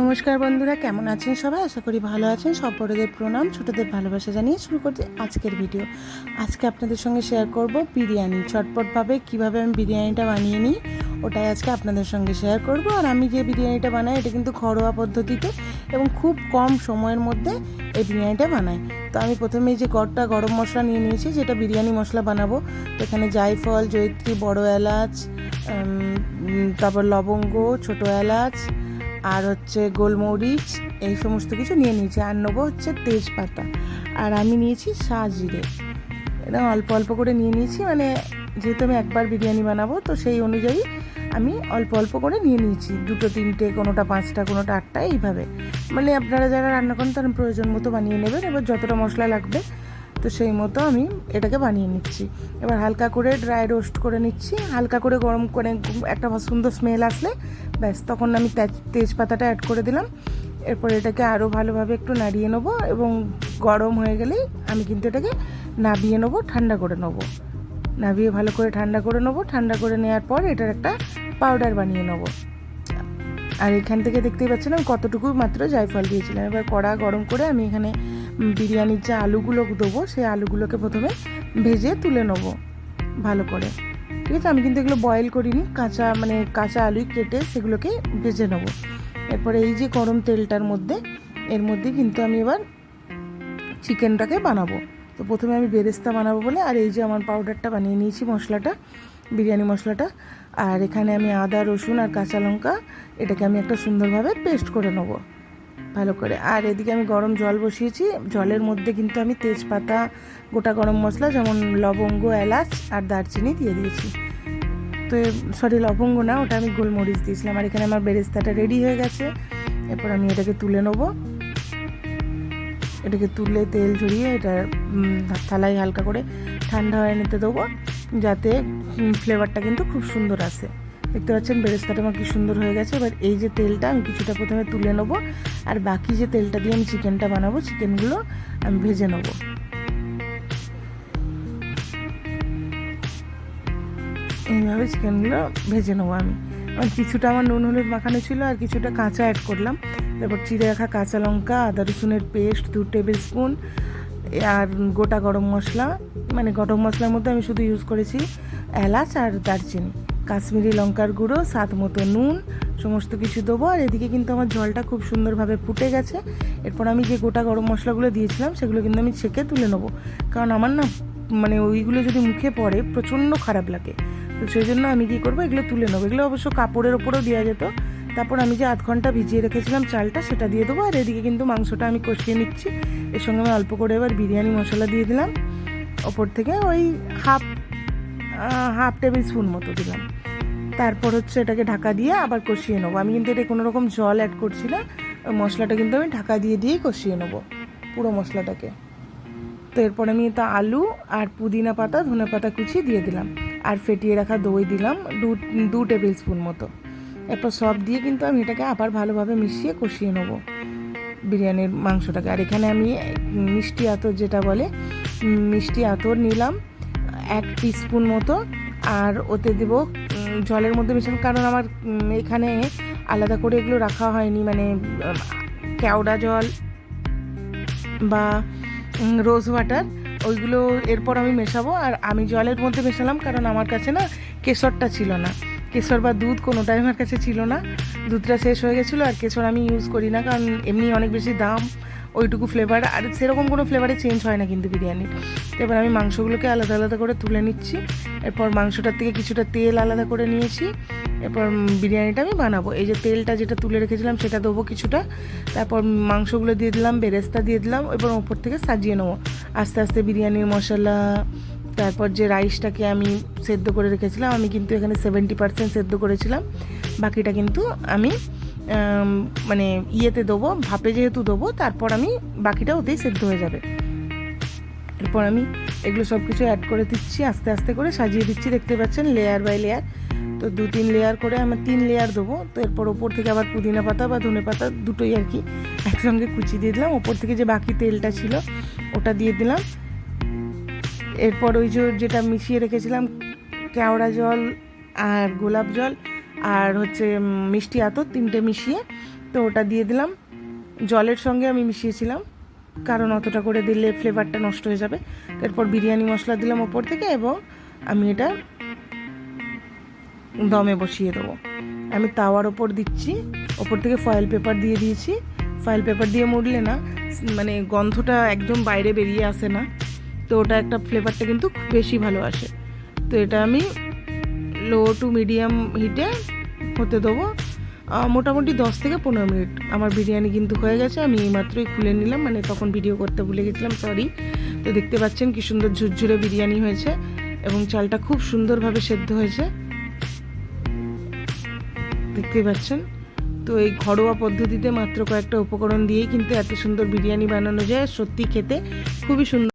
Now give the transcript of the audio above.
নমস্কার বন্ধুরা, কেমন আছেন সবাই? আশা করি ভালো আছেন। সব বড়দের প্রণাম, ছোটদের ভালোবাসা জানিয়ে শুরু করছি আজকের ভিডিও। আজকে আপনাদের সঙ্গে শেয়ার করব বিরিয়ানি, চটপটভাবে কীভাবে আমি বিরিয়ানিটা বানিয়ে নিই, ওটাই আজকে আপনাদের সঙ্গে শেয়ার করব। আর আমি যে বিরিয়ানিটা বানাই, এটা কিন্তু ঘরোয়া পদ্ধতিতে এবং খুব কম সময়ের মধ্যে এই বিরিয়ানিটা বানাই। তো আমি প্রথমে যে গড়টা গরম মশলা নিয়ে নিয়েছি যেটা বিরিয়ানি মশলা বানাবো। এখানে জায়ফল জৈত্রী বড় এলাচ তারপর লবঙ্গ, ছোটো এলাচ আর হচ্ছে গোলমরিচ, এই সমস্ত কিছু নিয়ে নিয়েছি। আর নেব হচ্ছে তেজপাতা। আর আমি নিয়েছি জিরে এটা অল্প অল্প করে নিয়ে নিয়েছি। মানে যেহেতু আমি একবার বিরিয়ানি বানাবো, তো সেই অনুযায়ী আমি অল্প অল্প করে নিয়ে নিয়েছি। দুটো, তিনটে, কোনোটা পাঁচটা, কোনোটা আটটা, এইভাবে। মানে আপনারা যারা রান্না করেন, তারা প্রয়োজন মতো বানিয়ে নেবেন। এবার যতটা মশলা লাগবে তো সেই মতো আমি এটাকে বানিয়ে নিচ্ছি। এবার হালকা করে ড্রাই রোস্ট করে নিচ্ছি। হালকা করে গরম করে একটা সুন্দর স্মেল আসলে, ব্যাস, তখন আমি তেজ- তেজপাতাটা অ্যাড করে দিলাম। এরপর এটাকে আরও ভালোভাবে একটু নাড়িয়ে নেব এবং গরম হয়ে গেলেই আমি কিন্তু এটাকে নাবিয়ে নেব, ঠান্ডা করে নেব। নাবিয়ে ভালো করে ঠান্ডা করে নেব। ঠান্ডা করে নেওয়ার পর এটার একটা পাউডার বানিয়ে নেব। আর এখান থেকে দেখতেই পাচ্ছেন আমি কতটুকু মাত্র জায়ফল দিয়েছিলাম। এবার কড়া গরম করে আমি এখানে বিরিয়ানির যে আলুগুলো দেবো, সেই আলুগুলোকে প্রথমে ভেজে তুলে নেব ভালো করে। ঠিক আছে? আমি কিন্তু এগুলো বয়েল করিনি, কাঁচা মানে কাঁচা আলুই কেটে সেগুলোকে ভেজে নেব। এরপরে এই যে গরম তেলটার মধ্যে, এর মধ্যে কিন্তু আমি এবার চিকেনটাকে বানাবো। তো প্রথমে আমি বেরেস্তা বানাবো বলে, আর এই যে আমার পাউডারটা বানিয়ে নিয়েছি মশলাটা, বিরিয়ানি মশলাটা, আর এখানে আমি আদা, রসুন আর কাঁচা লঙ্কা, এটাকে আমি একটা সুন্দরভাবে পেস্ট করে নেব। ভালো করে। আর এদিকে আমি গরম জল বসিয়েছি। জলের মধ্যে কিন্তু আমি তেজপাতা, গোটা গরম মশলা, যেমন লবঙ্গ, এলাচ আর দারচিনি দিয়ে দিয়েছি। তো সরি লবঙ্গ না, ওটা আমি গোলমরিচ দিয়েছিলাম। আর এখানে আমার বেরেস্তাটা রেডি হয়ে গেছে। এরপর আমি এটাকে তুলে নেব। এটাকে তুলে তেল ঝরিয়ে এটা থালায় হালকা করে ঠান্ডা হয়ে নিতে দেবো। যাতে ফ্লেভারটা কিন্তু খুব সুন্দর আসে। দেখতে পাচ্ছেন বেরেস্তাটা আমার কি সুন্দর হয়ে গেছে। এবার এই যে তেলটা আমি কিছুটা প্রথমে তুলে নেব। আর বাকি যে তেলটা দিয়ে আমি চিকেনটা বানাবো, চিকেনগুলো আমি ভেজে নেব। এইভাবে চিকেনগুলো ভেজে নেব আমি। আর কিছুটা আমার নুন হলুদ মাখানো ছিল আর কিছুটা কাঁচা অ্যাড করলাম। তারপর চিড়ে রাখা কাঁচা লঙ্কা, আদা রসুনের পেস্ট দু টেবিল স্পুন আর গোটা গরম মশলা। মানে গরম মশলার মধ্যে আমি শুধু ইউজ করেছি এলাচ আর দারচিনি। কাশ্মীরি লঙ্কার গুঁড়ো, স্বাদ মতো নুন, সমস্ত কিছু দেবো। আর এদিকে কিন্তু আমার জলটা খুব সুন্দরভাবে ফুটে গেছে। এরপর আমি যে গোটা গরম মশলাগুলো দিয়েছিলাম, সেগুলো কিন্তু আমি ছেঁকে তুলে নেব। কারণ আমার না মানে ওইগুলো যদি মুখে পড়ে, প্রচণ্ড খারাপ লাগে। তো সেই জন্য আমি কী করব, এগুলো তুলে নেব। এগুলো অবশ্য কাপড়ের ওপরেও দেওয়া যেত। তারপর আমি যে আধ ঘণ্টা ভিজিয়ে রেখেছিলাম চালটা, সেটা দিয়ে দেবো। আর এদিকে কিন্তু মাংসটা আমি কষিয়ে নিচ্ছি। এর সঙ্গে আমি অল্প করে এবার বিরিয়ানি মশলা দিয়ে দিলাম। ওপর থেকে ওই হাফ হাফ টেবিল স্পুন মতো দিলাম। তারপর হচ্ছে এটাকে ঢাকা দিয়ে আবার কষিয়ে নেব। আমি কিন্তু এটা কোনো রকম জল অ্যাড করছি না। মশলাটা কিন্তু আমি ঢাকা দিয়ে দিয়েই কষিয়ে নেব পুরো মশলাটাকে। তো এরপর আমি এটা আলু আর পুদিনা পাতা, ধনে পাতা কুচি দিয়ে দিলাম। আর ফেটিয়ে রাখা দই দিলাম দু দু টেবিল স্পুন মতো। এরপর সব দিয়ে কিন্তু আমি এটাকে আবার ভালোভাবে মিশিয়ে কষিয়ে নেব বিরিয়ানির মাংসটাকে। আর এখানে আমি মিষ্টি আতর যেটা বলে মিষ্টি আতর নিলাম এক স্পুন মতো। আর ওতে দেব জলের মধ্যে মেশানো কারণ আমার এখানে আলাদা করে এগুলো রাখা হয়নি মানে কেওড়া জল বা রোজ ওয়াটার ওইগুলো এরপর আমি মেশাবো। আর আমি জলের মধ্যে মেশালাম, কারণ আমার কাছে না কেশরটা ছিল না। কেশর বা দুধ কোনোটাই আমার কাছে ছিল না। দুধটা শেষ হয়ে গেছিল, আর কেশর আমি ইউজ করি না, কারণ এমনি অনেক বেশি দাম। ওইটুকু ফ্লেভার আর সেরকম কোনো ফ্লেভারে চেঞ্জ হয় না কিন্তু বিরিয়ানির এবার আমি মাংসগুলোকে আলাদা আলাদা করে তুলে নিচ্ছি। এরপর মাংসটার থেকে কিছুটা তেল আলাদা করে নিয়েছি। এরপর বিরিয়ানিটা আমি বানাবো। এই যে তেলটা যেটা তুলে রেখেছিলাম সেটা দেবো কিছুটা। তারপর মাংসগুলো দিয়ে দিলাম বেরেস্তা দিয়ে দিলাম এবার ওপর থেকে সাজিয়ে নেব। আস্তে আস্তে বিরিয়ানির মশলা তারপর যে রাইসটাকে আমি সেদ্ধ করে রেখেছিলাম আমি কিন্তু এখানে সেভেন্টি পার্সেন্ট সেদ্ধ করেছিলাম। বাকিটা কিন্তু আম, মানে ইয়েতে দেবো, ভাপে যেহেতু দেবো, তারপর আমি বাকিটা ওতেই সেদ্ধ হয়ে যাবে। এরপর আমি এগুলো সব কিছু অ্যাড করে দিচ্ছি, আস্তে আস্তে করে সাজিয়ে দিচ্ছি, দেখতে পাচ্ছেন লেয়ার বাই লেয়ার তো দু তিন লেয়ার করে আমার তিন লেয়ার দেবো। তো এরপর ওপর থেকে আবার পুদিনা পাতা বা ধনে পাতা দুটোই আর কি একসঙ্গে কুচি দিয়ে দিলাম। ওপর থেকে যে বাকি তেলটা ছিল, ওটা দিয়ে দিলাম। এরপর ওই যে যেটা মিশিয়ে রেখেছিলাম, কেওড়া জল আর গোলাপ জল আর হচ্ছে মিষ্টি আতর তিনটে মিশিয়ে তো ওটা দিয়ে দিলাম। জলের সঙ্গে আমি মিশিয়েছিলাম, কারণ অতটা করে দিলে ফ্লেভারটা নষ্ট হয়ে যাবে। তারপর বিরিয়ানি মশলা দিলাম ওপর থেকে এবং আমি এটা দমে বসিয়ে দেবো। আমি তাওয়ার ওপর দিচ্ছি, ওপর থেকে ফয়েল পেপার দিয়ে দিয়েছি। ফয়েল পেপার দিয়ে মুড়লে না মানে গন্ধটা একদম বাইরে বেরিয়ে আসে না, তো ওটা একটা ফ্লেভারটা কিন্তু বেশি ভালো আসে। তো এটা আমি লো টু মিডিয়াম হিটে হতে দেবো। মোটামুটি দশ থেকে পনেরো মিনিট। আমার বিরিয়ানি কিন্তু হয়ে গেছে, আমি এইমাত্রই খুলে নিলাম মানে তখন ভিডিও করতে ভুলে গেছিলাম সরি তো দেখতে পাচ্ছেন কি সুন্দর ঝুরঝুরে বিরিয়ানি হয়েছে, এবং চালটা খুব সুন্দরভাবে সেদ্ধ হয়েছে। দেখতে পাচ্ছেন? তো এই ঘরোয়া পদ্ধতিতে মাত্র কয়েকটা উপকরণ দিয়েই কিন্তু এত সুন্দর বিরিয়ানি বানানো যায়, সত্যি খেতে খুবই সুন্দর